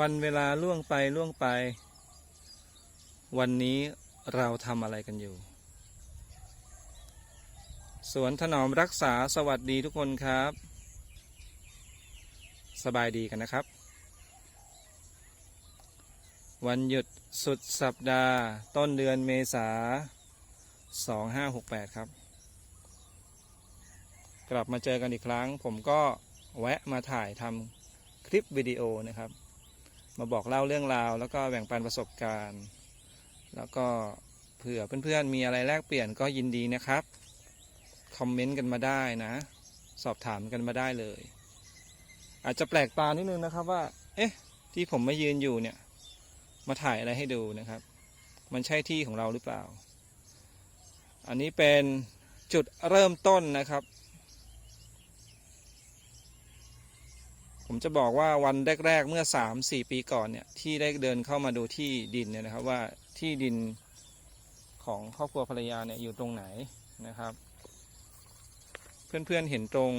วันเวลาล่วงไปล่วงไป วันนี้เราทำอะไรกันอยู่ สวนถนอมรักษาสวัสดีทุกคนครับ สบายดีกันนะครับ วันหยุดสุดสัปดาห์ ต้นเดือนเมษา 2568 ครับ กลับมาเจอกันอีกครั้ง ผมก็แวะมาถ่ายทำคลิปวิดีโอนะครับ มาบอกเล่าเรื่องราว แล้วก็แบ่งปันประสบการณ์ แล้วก็เผื่อเพื่อนๆมีอะไรแลกเปลี่ยนก็ยินดีนะครับ คอมเมนต์กันมาได้นะ สอบถามกันมาได้เลย อาจจะแปลกตานิดนึงนะครับว่า เอ๊ะ ที่ผมมายืนอยู่เนี่ย มาถ่ายอะไรให้ดูนะครับ มันใช่ที่ของเราหรือเปล่า อันนี้เป็นจุดเริ่มต้นนะครับ ผมจะบอกว่าวันแรก ๆ เมื่อ 3-4 ปีก่อนเนี่ยที่ได้เดินเข้ามาดูที่ดินเนี่ยนะครับว่าที่ดินของครอบครัวภรรยาเนี่ยอยู่ตรงไหนนะครับ เพื่อนๆเห็นตรง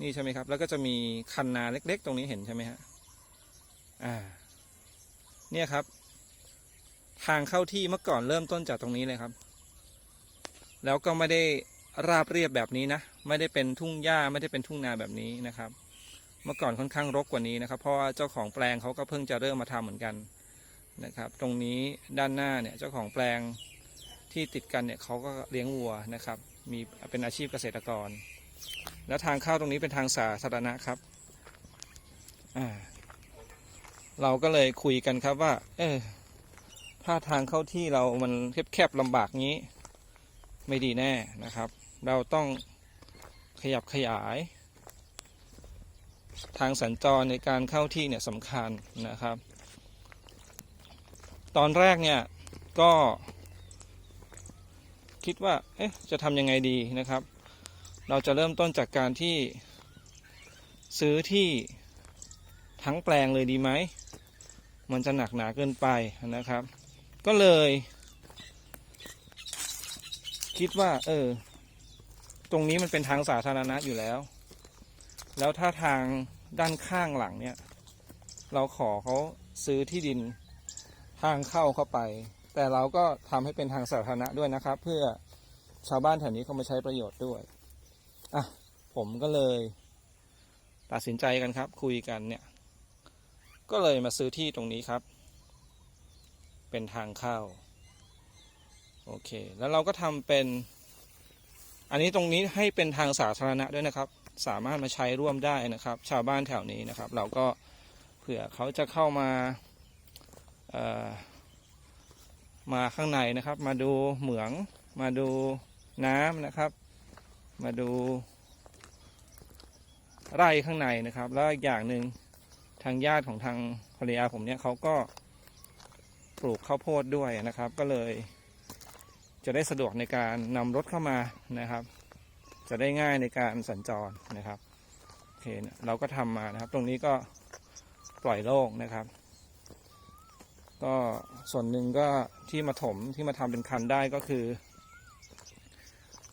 นี่ใช่ไหมครับ แล้วก็จะมีคันนาเล็ก ๆ ตรงนี้เห็นใช่ไหมฮะอ่า เนี่ยครับ ทางเข้าที่เมื่อก่อนเริ่มต้นจากตรงนี้เลยครับ แล้วก็ไม่ได้ราบเรียบแบบนี้นะ ไม่ได้เป็นทุ่งหญ้าไม่ได้เป็นทุ่งนาแบบนี้นะครับ เมื่อก่อนค่อนข้างรกกว่านี้นะครับ เพราะว่าเจ้าของแปลงเขาก็เพิ่งจะเริ่มมาทำเหมือนกันนะครับ ตรงนี้ด้านหน้าเนี่ยเจ้าของแปลงที่ติดกันเนี่ยเขาก็เลี้ยงวัวนะครับ มีเป็นอาชีพเกษตรกร แล้วทางเข้าตรงนี้เป็นทางสาธารณะครับอ่าเราก็เลยคุยกันครับว่า เออถ้าทางเข้าที่เรามันแคบๆลำบากงี้ ไม่ดีแน่นะครับ เราต้อง ยับขยาย ทางสัญจรในการเข้าที่เนี่ยสำคัญนะครับ ตอนแรกเนี่ยก็ คิดว่าเอ๊ะจะทำยังไงดีนะครับ เราจะเริ่มต้นจากการที่ซื้อที่ทั้งแปลงเลยดีไหม มันจะหนักหนาเกินไปนะครับ ก็เลย คิดว่า เออ ตรงนี้มันเป็นทางสาธารณะอยู่แล้ว แล้วถ้าทางด้านข้างหลังเนี่ย เราขอเขาซื้อที่ดินทางเข้าเข้าไป แต่เราก็ทำให้เป็นทางสาธารณะด้วยนะครับ เพื่อชาวบ้านแถวนี้เขามาใช้ประโยชน์ด้วย อะ ผมก็เลย ตัดสินใจกันครับ คุยกันเนี่ย ก็เลยมาซื้อที่ตรงนี้ครับ เป็นทางเข้า โอเค แล้วเราก็ทำเป็น อันนี้ตรงนี้ให้เป็นทางสาธารณะด้วยนะครับ สามารถมาใช้ร่วมได้นะครับ ชาวบ้านแถวนี้นะครับ เราก็เผื่อเขาจะเข้ามาเอ่อมาข้างในนะครับ มาดูเหมือง มาดูน้ำนะครับ มาดูไร่ข้างในนะครับ แล้วอีกอย่างหนึ่งทางญาติของทางภรรยาผมเนี่ยเขาก็ปลูกข้าวโพดด้วยนะครับ ก็เลย จะได้สะดวกในการนำรถเข้ามานะครับ จะได้ง่ายในการสัญจรนะครับโอเคเราก็ทำมานะครับ ตรงนี้ก็ปล่อยโล่งนะครับ ก็ส่วนหนึ่งก็ที่มาถมที่มาทำเป็นคันได้ก็คือ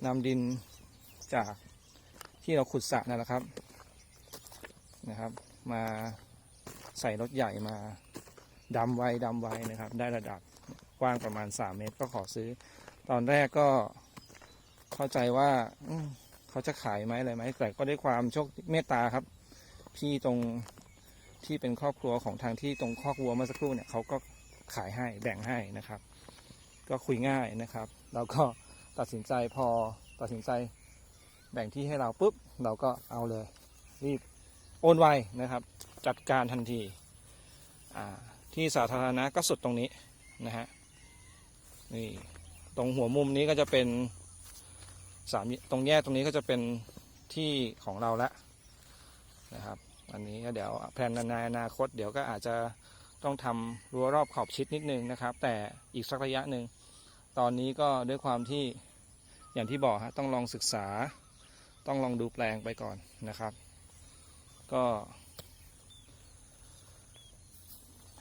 นำดินจากที่เราขุดสระนั่นแหละครับนะครับ มาใส่รถใหญ่มาดำไว้ดำไว้นะครับ ได้ระดับกว้างประมาณ 3 เมตรก็ขอซื้อ ตอนแรกก็เข้าใจว่าเขาจะขายไหมอะไรไหมแต่ก็ได้ความโชคเมตตาครับ พี่ตรงที่เป็นครอบครัวของทางที่ตรงคอกวัวเมื่อสักครู่เนี่ยเขาก็ขายให้แบ่งให้นะครับ ก็คุยง่ายนะครับเราก็ตัดสินใจพอตัดสินใจแบ่งที่ให้เราปุ๊บเราก็เอาเลย รีบโอนไวนะครับ จัดการทันทีที่สาธารณะก็สุดตรงนี้นะฮะนี่ ตรงหัวมุมนี้ก็จะเป็นสามตรงแยกตรงนี้ก็จะเป็นที่ของเราละนะครับ อันนี้ก็เดี๋ยวแผนในอนาคต เดี๋ยวก็อาจจะต้องทำรั้วรอบขอบชิดนิดนึงนะครับ แต่อีกสักระยะหนึ่งตอนนี้ก็ด้วยความที่อย่างที่บอกฮะต้องลองศึกษา ต้องลองดูแปลงไปก่อนนะครับ ก็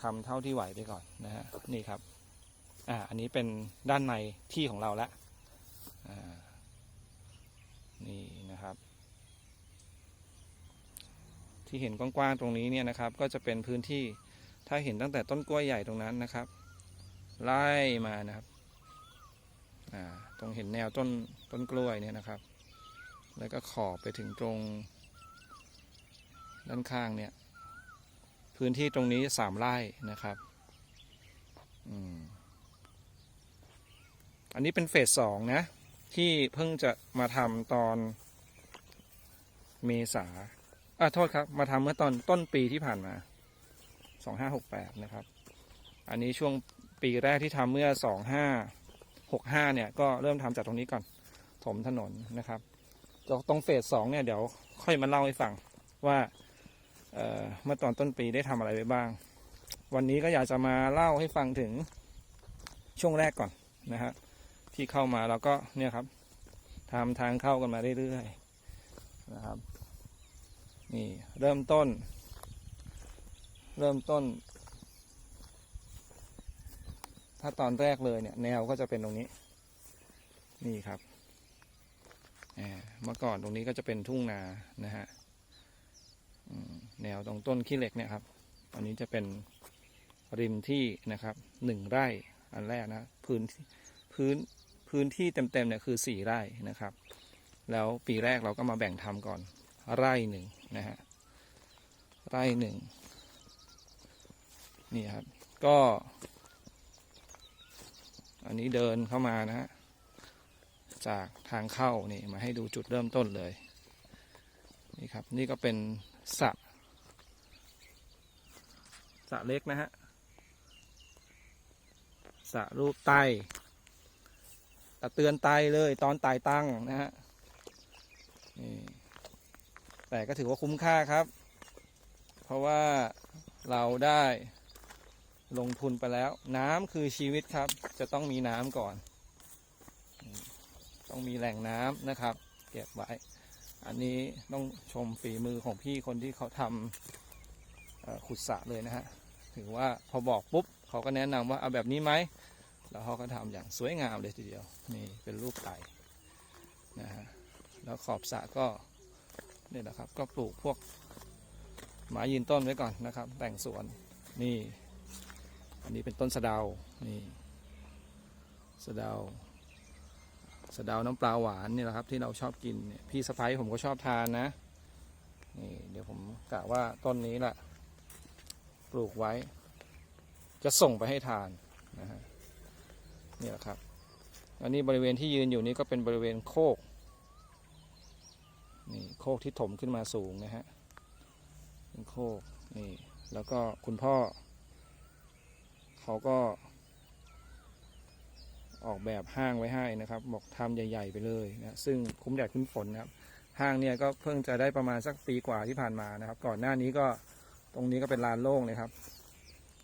ทำเท่าที่ไหวไปก่อนนะฮะนี่ครับ อ่าอันนี้เป็นด้านในที่ของเราละอ่านี่นะครับ ที่เห็นกว้างๆตรงนี้เนี่ยนะครับ ก็จะเป็นพื้นที่ถ้าเห็นตั้งแต่ต้นกล้วยใหญ่ตรงนั้นนะครับ ไล่มานะครับอ่าตรงเห็นแนวต้นต้นกล้วยเนี่ยนะครับ แล้วก็ขอบไปถึงตรงด้านข้างเนี่ย พื้นที่ตรงนี้สามไร่นะครับ อืม อันนี้เป็นเฟสสองนะ ที่เพิ่งจะมาทำตอนเมษาอะโทษครับ มาทำเมื่อตอนต้นปีที่ผ่านมาสองห้าหกแปดนะครับ อันนี้ช่วงปีแรกที่ทำเมื่อสองห้าหกห้าเนี่ย ก็เริ่มทำจากตรงนี้ก่อน ถมถนนนะครับตรงเฟสสองเนี่ยเดี๋ยวค่อยมาเล่าให้ฟังว่าเอ่อเมื่อตอนต้นปีได้ทำอะไรไปบ้าง วันนี้ก็อยากจะมาเล่าให้ฟังถึงช่วงแรกก่อนนะฮะ ที่เข้ามาเราก็เนี่ยครับทำทางเข้ากันมาเรื่อยๆนะครับ นี่เริ่มต้น เริ่มต้น ถ้าตอนแรกเลยเนี่ย แนวก็จะเป็นตรงนี้ นี่ครับเมื่อก่อนตรงนี้ก็จะเป็นทุ่งนานะฮะแนวตรงต้นขี้เหล็กเนี่ยครับอันนี้จะเป็นริมที่นะครับหนึ่งไร่อันแรกนะ พื้นพื้น พื้นที่เต็มๆเนี่ยคือสี่ไร่นะครับ แล้วปีแรกเราก็มาแบ่งทำก่อน ไร่หนึ่งนะฮะ ไร่หนึ่งนี่ครับ ก็ อันนี้เดินเข้ามานะฮะ จากทางเข้านี่มาให้ดูจุดเริ่มต้นเลย นี่ครับ นี่ก็เป็นสระสระเล็กนะฮะสระรูปไต เตือนไตเลยตอนไตตั้งนะฮะแต่ก็ถือว่าคุ้มค่าครับ เพราะว่าเราได้ลงทุนไปแล้ว น้ำคือชีวิตครับ จะต้องมีน้ำก่อน ต้องมีแหล่งน้ำนะครับ เก็บไว้ อันนี้ต้องชมฝีมือของพี่คนที่เขาทำขุดสระเลยนะฮะ ถือว่าพอบอกปุ๊บ เขาก็แนะนำว่าเอาแบบนี้ไหม แล้วเขาก็ทำอย่างสวยงามเลยทีเดียว นี่เป็นรูปไก่นะฮะ แล้วขอบสระก็นี่แหละครับ ก็ปลูกพวกไม้ยืนต้นไว้ก่อนนะครับ แต่งสวน นี่ อันนี้เป็นต้นสะเดา นี่ สะเดา สะเดาน้ำปลาหวานนี่แหละครับ ที่เราชอบกิน พี่สะพ้ายผมก็ชอบทานนะ นี่เดี๋ยวผมกะว่าต้นนี้แหละ ปลูกไว้ จะส่งไปให้ทานนะฮะ นี่แหละครับ อันนี้บริเวณที่ยืนอยู่นี้ก็เป็นบริเวณโคก นี่โคกที่ถมขึ้นมาสูงนะฮะ เป็นโคก นี่ แล้วก็คุณพ่อ เขาก็ ออกแบบห้างไว้ให้นะครับ บอกทำใหญ่ ๆ ไปเลยนะ ซึ่งคุ้มแดดคุ้มฝนนะครับ ห้างเนี่ยก็เพิ่งจะได้ประมาณสักปีกว่าที่ผ่านมานะครับ ก่อนหน้านี้ก็ตรงนี้ก็เป็นลานโล่งเลยครับ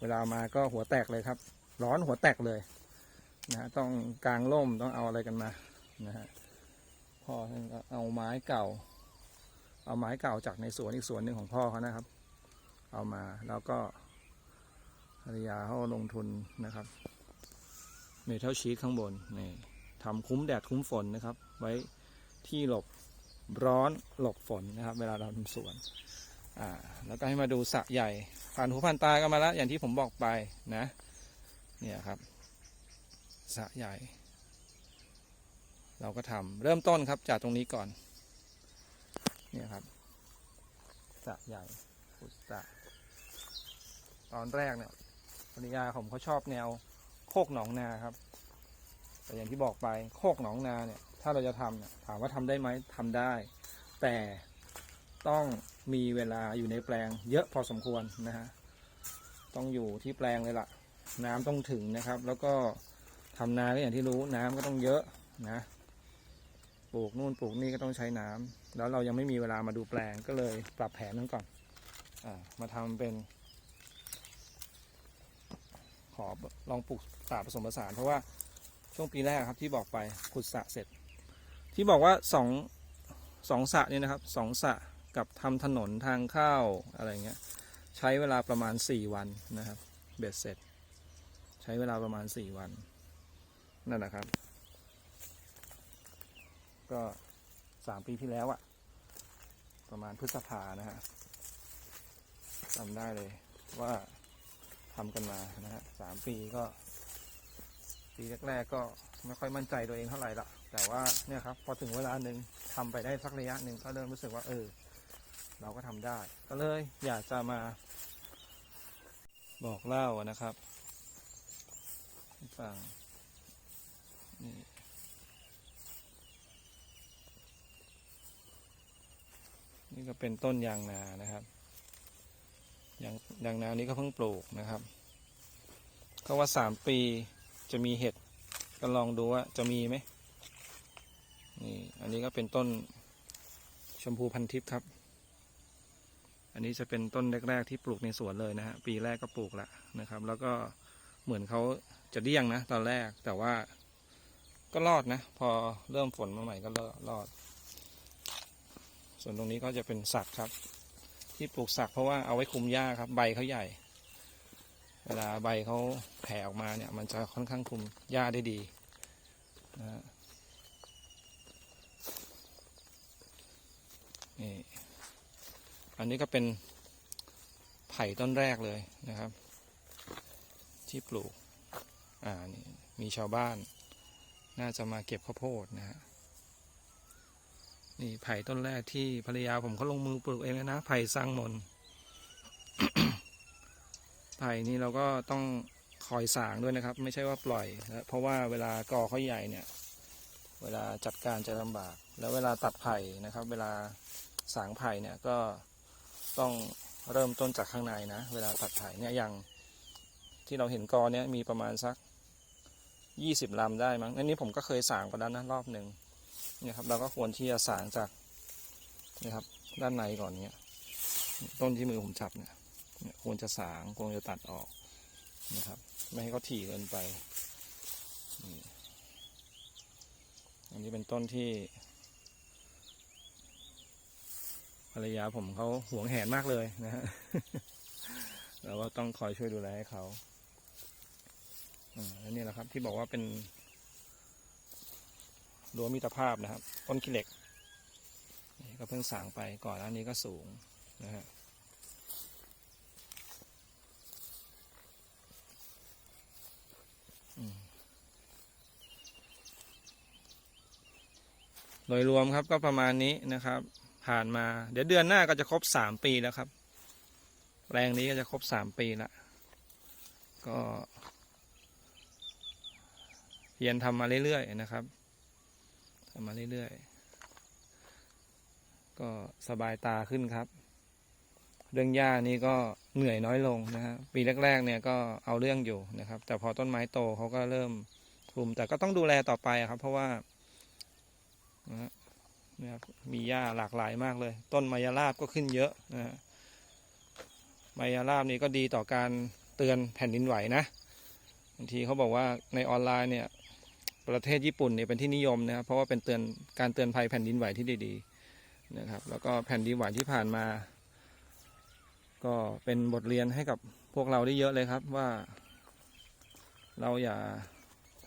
เวลามาก็หัวแตกเลยครับ ร้อนหัวแตกเลย นะฮะต้องกางร่มต้องเอาอะไรกันมานะฮะพ่อท่านก็เอาไม้เก่า เอาไม้เก่าจากในสวนอีกสวนหนึ่งของพ่อเขานะครับ เอามาแล้วก็ภรรยาเขาลงทุนนะครับ เมทัลชีทข้างบนนี่ทำคุ้มแดดคุ้มฝนนะครับ ไว้ที่หลบร้อนหลบฝนนะครับ เวลาเราทำสวนอ่าแล้วก็ให้มาดูสระใหญ่ผ่านหูผ่านตากันมาแล้วอย่างที่ผมบอกไปนะ เนี่ยครับ สะใหญ่ เราก็ทำเริ่มต้นครับจากตรงนี้ก่อน เนี่ยครับสะใหญ่ขุดสะตอนแรกเนี่ยภรรยาผมเขาชอบแนวโคกหนองนาครับ แต่อย่างที่บอกไปโคกหนองนาเนี่ย ถ้าเราจะทำเนี่ยถามว่าทำได้ไหมทำได้ แต่ต้องมีเวลาอยู่ในแปลง เยอะพอสมควรนะฮะต้องอยู่ที่แปลงเลยล่ะ น้ำต้องถึงนะครับ แล้วก็ ทำนาก็อย่างที่รู้น้ำก็ต้องเยอะนะ ปลูกนู่นปลูกนี่ก็ต้องใช้น้ำแล้วเรายังไม่มีเวลามาดูแปลงก็เลยปรับแผนนั้นก่อนอามาทำเป็น ขอลองปลูกสระผสมผสาน เพราะว่าช่วงปีแรกครับที่บอกไปขุดสระเสร็จ ที่บอกว่าสองสองสระเนี่ยนะครับสองสระกับทำถนนทางเข้าอะไรเงี้ยใช้เวลาประมาณสี่วันนะครับ เบ็ดเสร็จ ใช้เวลาประมาณสี่วัน นั่นแหละครับ ก็สามปีที่แล้วอะประมาณพฤษภานะฮะจำได้เลยว่าทำกันมานะฮะสามปีก็ ปีแรกๆก็ไม่ค่อยมั่นใจตัวเองเท่าไหร่ละแต่ว่าเนี่ยครับ พอถึงเวลาหนึ่งทำไปได้สักระยะหนึ่งก็เริ่มรู้สึกว่า เออ เราก็ทำได้ ก็เลยอยากจะมา บอกเล่านะครับฟัง นี่นี่ก็เป็นต้นยางนานะครับ ยางยางนานี้ก็เพิ่งปลูกนะครับก็ว่าสามปีจะมีเห็ดก็ลองดูว่าจะมีไหมนี่อันนี้ก็เป็นต้นชมพูพันทิพย์ครับ อันนี้จะเป็นต้นแรก ๆ ที่ปลูกในสวนเลยนะฮะปีแรกก็ปลูกแล้วนะครับ แล้วก็เหมือนเขาจะเดี้ยงนะตอนแรกแต่ว่า ก็รอดนะ พอเริ่มฝนมาใหม่ก็รอด ส่วนตรงนี้ก็จะเป็นสักครับ ที่ปลูกสักเพราะว่าเอาไว้คุมหญ้าครับ ใบเขาใหญ่ เวลาใบเขาแผ่ออกมาเนี่ย มันจะค่อนข้างคุมหญ้าได้ดีนะนี่อันนี้ก็เป็นไผ่ต้นแรกเลยนะครับ ที่ปลูก อ่านี่มีชาวบ้าน น่าจะมาเก็บข้าวโพดนะฮะนี่ไผ่ต้นแรกที่ภรรยาผมเขาลงมือปลูกเองเลยนะ ไผ่สร้างมน ไผ่นี่เราก็ต้องคอยสางด้วยนะครับ ไม่ใช่ว่าปล่อยนะเพราะว่าเวลากอเขาใหญ่เนี่ย เวลาจัดการจะลำบาก แล้วเวลาตัดไผ่นะครับ เวลาสางไผ่เนี่ยก็ต้องเริ่มต้นจากข้างในนะ เวลาตัดไผ่เนี่ยอย่างที่เราเห็นกอเนี่ยมีประมาณสัก ยี่สิบลำได้มั้งอันนี้ผมก็เคยสางไปแล้วนะรอบหนึ่งเนี่ยครับ เราก็ควรที่จะสางจากนี่ครับ ด้านในก่อนเนี่ยต้นที่มือผมจับเนี่ยควรจะสางควรจะตัดออกนะครับ ไม่ให้เขาถี่เกินไปอันนี้เป็นต้นที่ภรรยาผมเขาหวงแหนมากเลยนะฮะเราก็ต้องคอยช่วยดูแลให้เขา อ่าแล้วนี่แหละครับ ที่บอกว่าเป็นรั้วมิตรภาพนะครับ ต้นขี้เหล็กนี่ก็เพิ่งสางไปก่อนหน้านี้ก็สูงนะฮะโดยรวมครับก็ประมาณนี้นะครับ ผ่านมา เดี๋ยวเดือนหน้าก็จะครบสามปีแล้วครับ แรงนี้ก็จะครบสามปีละก็ เพียรทำมาเรื่อยๆนะครับทำมาเรื่อยๆ ก็สบายตาขึ้นครับ เรื่องหญ้านี่ก็เหนื่อยน้อยลงนะฮะปีแรก ๆ เนี่ยก็เอาเรื่องอยู่นะครับ แต่พอต้นไม้โตเขาก็เริ่มคลุมแต่ก็ต้องดูแลต่อไปครับ เพราะว่านะครับมีหญ้าหลากหลายมากเลย ต้นมายาลาบก็ขึ้นเยอะนะฮะมายาลาบนี่ก็ดีต่อการเตือนแผ่นดินไหวนะบางทีเขาบอกว่าในออนไลน์เนี่ย ประเทศญี่ปุ่นเนี่ยเป็นที่นิยมนะครับเพราะว่าเป็นเตือนการเตือนภัยแผ่นดินไหวที่ดีๆนะครับ แล้วก็แผ่นดินไหวที่ผ่านมา ก็เป็นบทเรียนให้กับพวกเราได้เยอะเลยครับว่า เราอย่า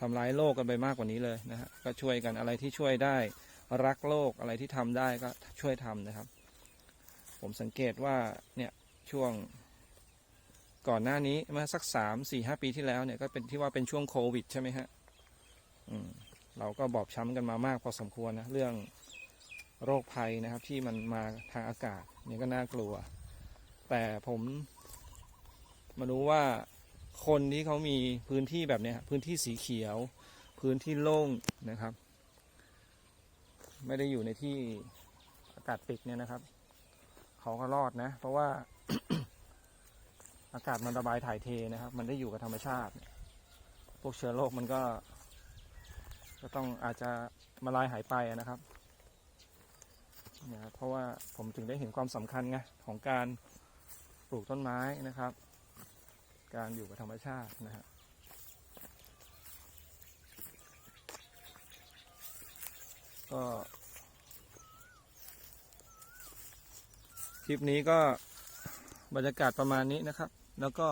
ทำร้ายโลกกันไปมากกว่านี้เลยนะฮะก็ช่วยกันอะไรที่ช่วยได้รักโลกอะไรที่ทำได้ก็ช่วยทำนะครับ ผมสังเกตว่าเนี่ยช่วงก่อนหน้านี้เมื่อสักสามสี่ห้าปีที่แล้วเนี่ยก็เป็นที่ว่าเป็นช่วงโควิดใช่ไหมฮะ เราก็บอบช้ำกันมามากพอสมควรนะเรื่องโรคภัยนะครับที่มันมาทางอากาศนี่ก็น่ากลัว แต่ผมมารู้ว่าคนที่เขามีพื้นที่แบบนี้พื้นที่สีเขียว พื้นที่โล่งนะครับ ไม่ได้อยู่ในที่อากาศปิดเนี่ยนะครับเขาก็รอดนะ เพราะว่าอากาศมันระบายถ่ายเทนะครับ มันได้อยู่กับธรรมชาติ พวกเชื้อโรคมันก็ ก็ต้องอาจจะมาลายหายไปนะครับเนี่ยเพราะว่าผมถึงได้เห็นความสำคัญไงของการปลูกต้นไม้นะครับ การอยู่กับธรรมชาตินะฮะก็คลิปนี้ก็บรรยากาศประมาณนี้นะครับ แล้วก็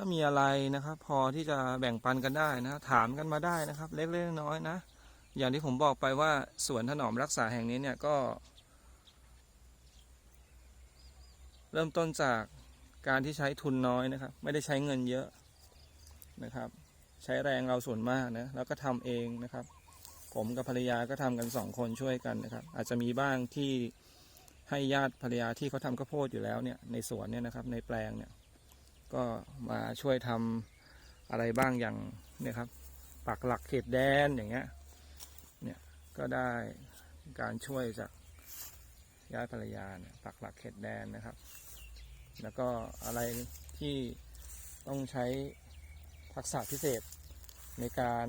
ถ้ามีอะไรนะครับ พอที่จะแบ่งปันกันได้นะ ถามกันมาได้นะครับ เล็กๆน้อยๆนะ อย่างที่ผมบอกไปว่าสวนถนอมรักษาแห่งนี้เนี่ยก็ เริ่มต้นจากการที่ใช้ทุนน้อยนะครับ ไม่ได้ใช้เงินเยอะนะครับ ใช้แรงเราส่วนมากนะแล้วก็ทำเองนะครับ ผมกับภรรยาก็ทำกันสองคนช่วยกันนะครับ อาจจะมีบ้างที่ให้ญาติภรรยาที่เขาทำข้าวโพดอยู่แล้วเนี่ยในสวนเนี่ยนะครับ ในแปลงเนี่ย ก็มาช่วยทำอะไรบ้างอย่างเนี่ยครับ ปักหลักเขตแดนอย่างเงี้ย เนี่ยก็ได้การช่วยจากญาติภรรยาเนี่ยปักหลักเขตแดนนะครับ แล้วก็อะไรที่ต้องใช้ทักษะพิเศษในการ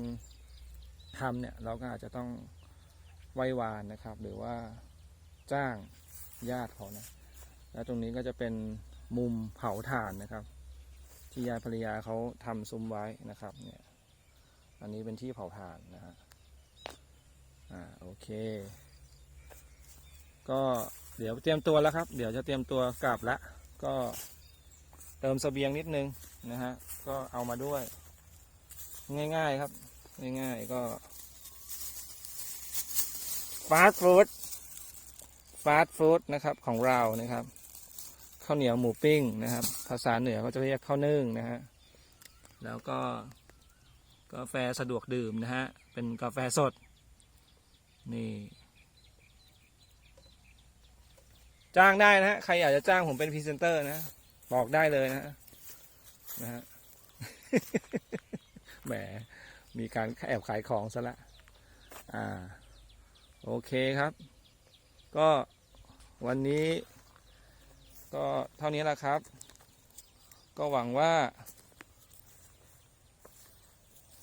ทำเนี่ยเราก็อาจจะต้องไหว้วานนะครับ หรือว่าจ้างญาติเขานะ แล้วตรงนี้ก็จะเป็นมุมเผาถ่านนะครับ ที่ญาติภรรยาเขาทำซุ้มไว้นะครับ เนี่ย อันนี้เป็นที่เผาถ่านนะฮะ อ่า โอเค ก็เดี๋ยวเตรียมตัวแล้วครับ เดี๋ยวจะเตรียมตัวกลับละ ก็เติมสเสบียงนิดนึงนะฮะ ก็เอามาด้วย ง่ายๆครับ ง่ายๆก็ฟาสต์ฟู้ดฟาสต์ฟู้ดนะครับของเรานะครับ ข้าวเหนียวหมูปิ้งนะครับ ภาษาเหนือเขาจะเรียกข้าวนึ่งนะฮะแล้วก็กาแฟสะดวกดื่มนะฮะเป็นกาแฟสดนี่จ้างได้นะฮะใครอยากจะจ้างผมเป็นพรีเซนเตอร์นะ บอกได้เลยนะฮะนะฮะแหมมีการแอบขายของซะละอ่า โอเคครับ ก็วันนี้ ก็เท่านี้แหละครับ ก็หวังว่า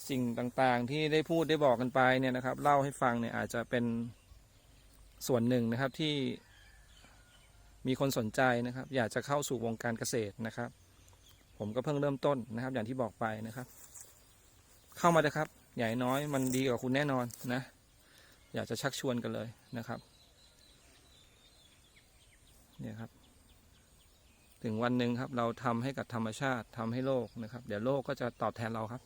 สิ่งต่างๆที่ได้พูดได้บอกกันไปเนี่ยนะครับ เล่าให้ฟังเนี่ยอาจจะเป็นส่วนหนึ่งนะครับที่มีคนสนใจนะครับ อยากจะเข้าสู่วงการเกษตรนะครับ ผมก็เพิ่งเริ่มต้นนะครับ อย่างที่บอกไปนะครับ เข้ามาเลยครับใหญ่น้อยมันดีกว่าคุณแน่นอนนะ อยากจะชักชวนกันเลยนะครับ เนี่ยครับ ถึงวันหนึ่งครับ เราทำให้กับธรรมชาติทำให้โลกนะครับ เดี๋ยวโลกก็จะตอบแทนเราครับ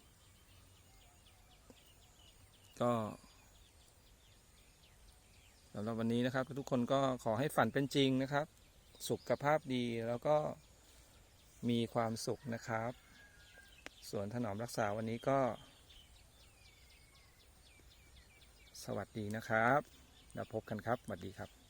ก็สำหรับวันนี้นะครับ ทุกคนก็ขอให้ฝันเป็นจริงนะครับ สุขภาพดีแล้วก็มีความสุขนะครับ ส่วนถนอมรักษาวันนี้ก็ สวัสดีนะครับ แล้วพบกันครับสวัสดีครับ